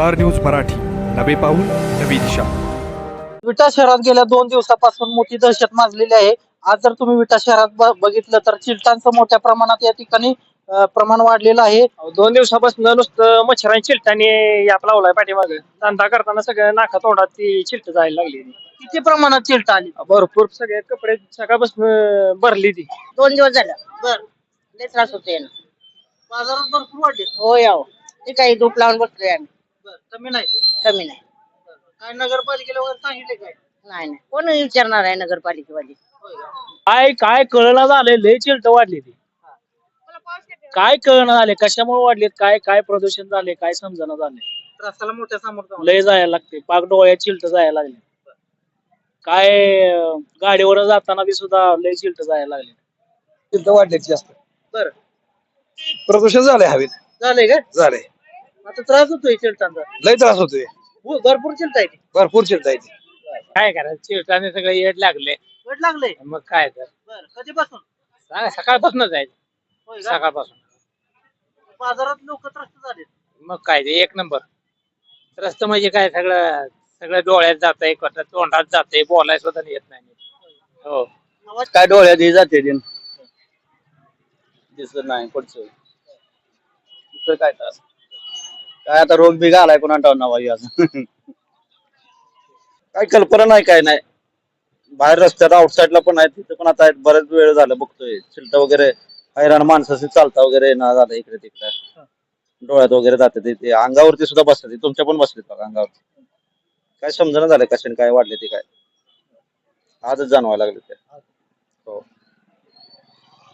Star news Marathi. नवे पाऊल नवी दिशा. विटा शहरात गेल्या दोन दिवसापासून मोठी दहशत माजलेली आहे. आज जर तुम्ही विटा शहरात बघितलं तर चिलटांचं मोठ्या प्रमाणात या ठिकाणी प्रमाण वाढलेलं आहे. दोन दिवसापासून नुसतं मच्छरांनी चिलटाने याप लावलाय पाठीमाग. धंदा करताना सगळं नाका तोंडात ती चिलट जायला लागली. किती प्रमाणात चिलटा आली? भरपूर सगळे कपडे सकाळपासून भरली ती. दोन दिवस झालं. बर. लय त्रास होतोय ना. बाजारात भरपूर वाढले. हो याव ते काही धूप लावून बसलोय आम्ही. कमी नाही. कमी नाही. काय नगरपालिकेला वगैरे सांगितले काय? नाही नाही. कोण विचारणार आहे नगरपालिकेवाली? होय का? काय काय कळना झाले लय चिलट वाढली ती. काय कळना झाले कशामुळे वाढलेत काय काय प्रदूषण झाले काय समजना झाले? रस्त्याला मोठ्या समोर. लय जायला लागते पाक डोळ्यात चिलट जायला लागले. काय अं, गाडीवर जाताना बी सुद्धा लय चिलट जायला लागले. तिथं वाढलेत जास्त. बर. प्रदूषण झालंय हवेत. झालंय का? झालंय. आता त्रास होतोय चिलटांचा लय त्रास होतोय. हो, भरपूर चिलटा आहे भरपूर चिरता येते काय करायचं? चिलटाने सगळं येड लागले. वेट लागले? मग काय तर. बर कधीपासून? सांगा सकाळपासून जायचं होय का? सकाळपासून. बाजारात लोक त्रस्त झाले मग काय ते एक नंबर. रस्त म्हणजे काय सगळं सगळं डोळ्यात जात आहे तोंडात जाते बोलाय सुद्धा येत नाही. हो. काय डोळ्यात हे जाते दिन? दिसत नाही पुढचं. दुसरं काय त्रास? काय आता रोग बिघा आलाय कोणा टाव अजून. काय कल्पना नाही काय नाही. बाहेर रस्त्यात आउटसाईडला पण आहे तिथे पण आता बरेच वेळ झालं बघतोय. चिलट वगैरे हैराण माणसाशी चालता वगैरे ना झालं इकडे तिकडे. डोळ्यात वगैरे जाते ते- ते अंगावरती सुद्धा बसतात. तुमच्या पण बसलेत बघा अंगावरती. काय समजणं झालं कशाने काय वाढले ते काय? आजच जाणवायला लागले ते. हो.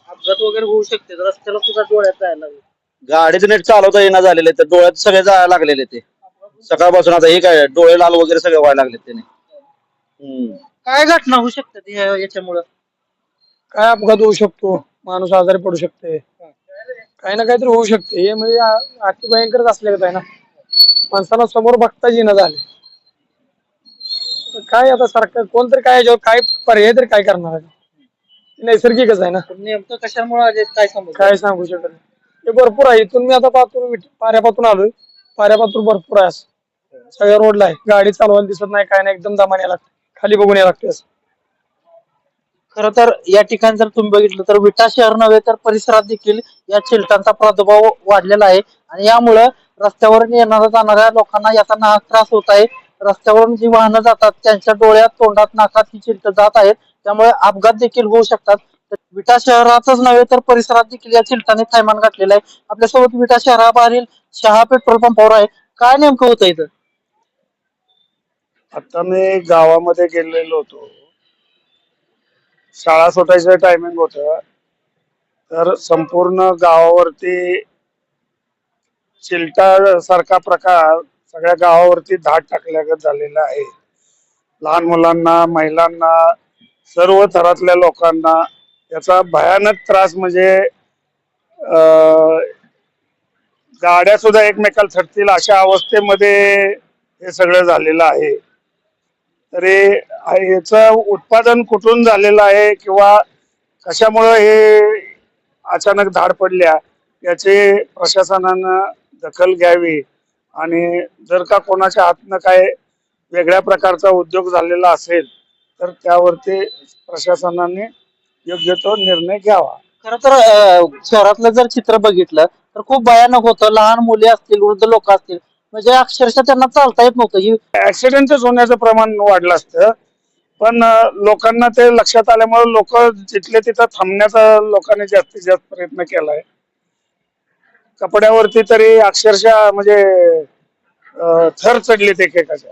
अपघात वगैरे होऊ शकते. रस्त्याला सुद्धा डोळ्यात जायला लागले. गाडीचं नीट चालवता येणार झालेले तर डोळ्यात सगळे जायला लागलेले ते. सकाळपासून आता हे काय डोळे लाल वगैरे सगळे व्हायला लागले त्याने. हम्म. काय घटना होऊ शकते ह्या- याच्यामुळं? काय अपघात होऊ शकतो? माणूस आजारी पडू शकते. काही ना काहीतरी होऊ शकते. हे म्हणजे आ- अति भयंकरच असले आहे ना. माणसाला समोर बघता येणं झाले. तर काय आता सरकार कोणतरी काय याच्यावर काय पर्याय तरी काय करणार आहे? हे नैसर्गिकच आहे ना. पण नेमकं कशामुळे आले काय समज काय सांगू शकत नाही. हे भरपूर आहे. इथून मी आता पातूर पाऱ्यापातून आलोय. पाऱ्यापातूर भरपूर आहे असं. सगळ्या रोडला आहे. गाडी चालवायला दिसत नाही काय नाही. एकदम दमाने यायला लागते. खाली बघून यायला लागते असं. खर तर या ठिकाणी जर तुम्ही बघितलं तर विटा शहर नव्हे तर परिसरात देखील या चिलटांचा प्रादुर्भाव वाढलेला आहे. आणि यामुळं रस्त्यावरून येणाऱ्या जाणाऱ्या लोकांना याचा नाहक त्रास होत आहे. रस्त्यावरून जी वाहनं जातात त्यांच्या डोळ्यात तोंडात नाकात ही चिलट जात आहेत. त्यामुळे अपघात देखील होऊ शकतात. विटा शहरातच नव्हे तर परिसरात देखील या चिलटाने थैमान घातलेला आहे. आपल्यासोबत विटा शहराबाहेरील शहा पेट्रोल पंपावर आहे. काय नेमकं होतं इथं? आता मी गावामध्ये गेलेलो होतो. शाळा सुटायचं टायमिंग होत. तर संपूर्ण गावावरती चिलटा सारखा प्रकार सगळ्या गावावरती धाट टाकल्यागत झालेला आहे. लहान मुलांना महिलांना सर्व थरातल्या लोकांना याचा भयानक त्रास म्हणजे गाड्या सुद्धा एकमेकाला थटतील अशा अवस्थेमध्ये हे सगळं झालेलं आहे. तरी याचं उत्पादन कुठून झालेलं आहे किंवा कशामुळं हे अचानक धाड पडल्या याची प्रशासनानं दखल घ्यावी आणि जर का कोणाच्या हातनं काय वेगळ्या प्रकारचा उद्योग झालेला असेल तर त्यावरती प्रशासनाने योग्य तो निर्णय घ्यावा. खर तर अं, शहरातलं जर चित्र बघितलं तर खूप भयानक होतं. लहान मुले असतील वृद्ध लोक असतील. म्हणजे अक्षरशः त्यांना चालता येत नव्हतं. ही ऍक्सिडेंटच होण्याचं प्रमाण वाढलं असतं. पण अं, लोकांना ते लक्षात आल्यामुळे लोक जिथले तिथं थांबण्याचा लोकांनी जास्तीत जास्त प्रयत्न केलाय. कपड्यावरती तरी अक्षरशः म्हणजे अं, थर चढलेत एकेकाच्या.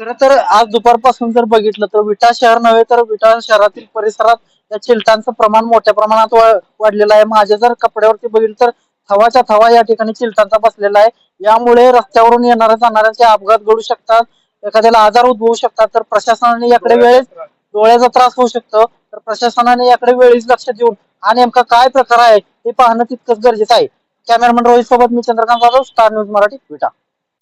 खर तर आज दुपारपासून जर बघितलं तर विटा शहर नव्हे तर विटा शहरातील परिसरात या चिलटांचं प्रमाण मोठ्या प्रमाणात वाढलेलं आहे. माझ्या जर कपड्यावरती बघितलं तर थवाच्या थवा या ठिकाणी चिलटांचा बसलेला आहे. यामुळे रस्त्यावरून येणाऱ्या जाणाऱ्यांचे अपघात घडू शकतात. एखाद्याला आजार उद्भवू शकतात. तर प्रशासनाने याकडे वेळेस डोळ्याचा त्रास होऊ शकतो. तर प्रशासनाने याकडे वेळीच लक्ष देऊन हा नेमका काय प्रकार आहे हे पाहणं तितकंच गरजेचं आहे. कॅमेरामॅन रोहित सोबत मी चंद्रकांत जाधव स्टार न्यूज मराठी विटा.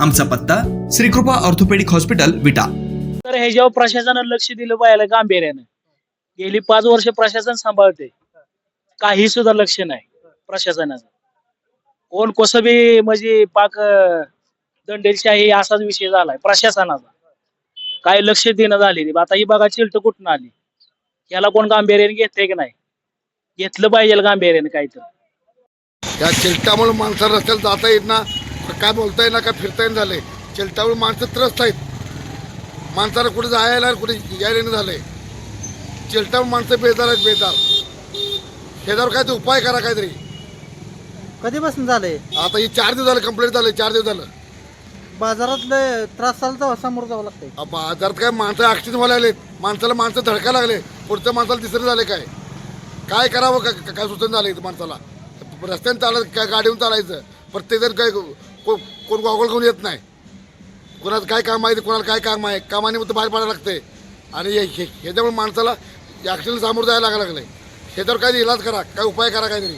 आमचा पत्ता श्रीकृपा ऑर्थोपेडिक हॉस्पिटल विटा. तर ह्याच्यावर प्रशासनानं लक्ष दिलं पाहिजे गांभीर्यानं गेली पाच वर्ष प्रशासन सांभाळते काही सुद्धा लक्ष नाही प्रशासनाचं. कोण कसं बी म्हणजे पाक दंडेलशाही असाच विषय झालाय प्रशासनाचा. काय लक्ष देणं झाले आता ही बघा चिलट कुठून आली. याला कोण गांभीर्याने घेते की नाही? घेतलं पाहिजे गांभीर्याने काहीतरी. या चिलटामुळे माणसाला रस्त्याला जाता येत ना काय बोलता येईना काय फिरता येईना झालंय चिलटामुळे माणसं त्रस्त आहेत. माणसाला कुठे जायला कुठे यायला येणं झालंय चिलटामुळे माणसं बेजार आहेत बेजार. ह्याच्यावर काय ते उपाय करा काहीतरी. कधीपासून झालंय आता हे चार दिवस झाले कंप्लीट झालं चार दिवस झालं. बाजारातले त्रास झाला तर समोर जावं लागतंय. बाजारात काय माणसं ॲक्सिडेंट व्हायला लागलेत. माणसाला माणसं धडका लागले. पुढच्या माणसाला दिसरे झाले काय? काय करावं? का का- काय सुचन झालं इथं माणसाला? रस्त्याने चालत काय गाडीवर चालायचं? प्रत्येक जण काय को- कोण गॉगल घेऊन येत नाही. कोणाचं काय काम आहे ते कोणाला काय काम आहे कामानिमित्त बाहेर पडायला लागते आणि हे- हे- ह्याच्यामुळे माणसाला ॲक्सिडेंट सामोरं जायला लागं लागलं आहे ह्याच्यावर काय इलाज करा काय उपाय करा काहीतरी.